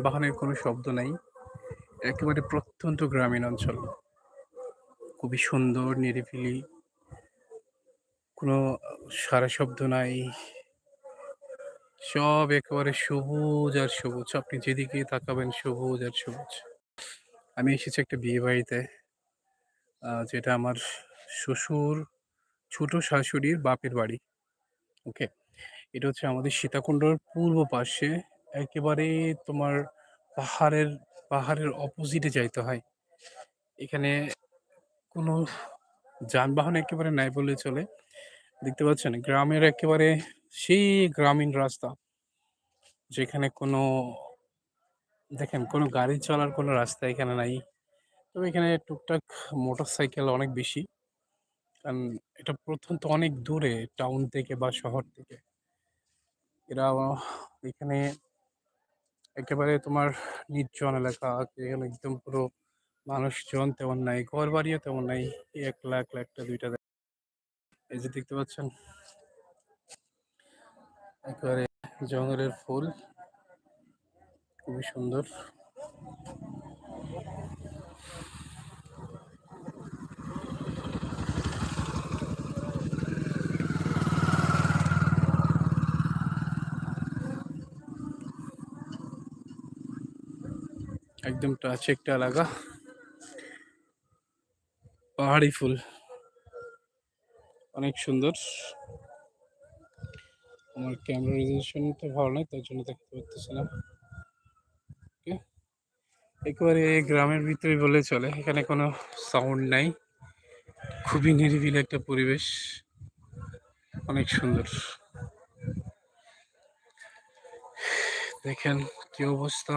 যানবাহনের কোনো শব্দ নাই। একেবারে প্রত্যন্ত গ্রামীণ অঞ্চল। খুবই সুন্দর, নিরিবিলি। কোনো সারা শব্দ নাই। সব একেবারে সবুজ আর সবুজ। আপনি যেদিকে তাকাবেন সবুজ আর সবুজ। আমি এসেছি একটা বিয়ে বাড়িতে যেটা আমার শ্বশুর, ছোট শাশুড়ির বাপের বাড়ি। ওকে? এটা হচ্ছে আমাদের সীতাকুণ্ডর পূর্ব পাশে একেবারে তোমার পাহাড়ের পাহাড়ের অপোজিটে যাইতে হয়। এখানে কোনো যানবাহন একেবারে নাই বলে চলে। দেখতে পাচ্ছেন, গ্রামের একেবারে সেই গ্রামীণ রাস্তা, যেখানে কোনো, দেখেন, কোনো গাড়ি চলার কোনো রাস্তা এখানে নাই। তবে এখানে টুকটাক মোটর সাইকেল অনেক বেশি। কারণ এটা প্রত্যন্ত অনেক দূরে, টাউন থেকে বা শহর থেকে। এরা এখানে একেবারে তোমার নির্জন এলাকা এখানে একদম পুরো মানুষজন তেমন নাই ঘর বাড়িও তেমন নাই এক লাখ একটা দুইটা এই যে দেখতে পাচ্ছেন, একেবারে জঙ্গলের ফুল, খুবই সুন্দর। একদম টাচ একটা এলাকা পাহাড়ি ফুল। অনেক সুন্দর। আমার ক্যামেরা রেজলিউশনটা ভালো নয়, তার জন্য দেখতে না ওকে একেবারে গ্রামের ভিতরে বলে চলে, এখানে কোনো সাউন্ড নাই। খুবই নিরিবিল একটা পরিবেশ। অনেক সুন্দর। দেখেন কি অবস্থা।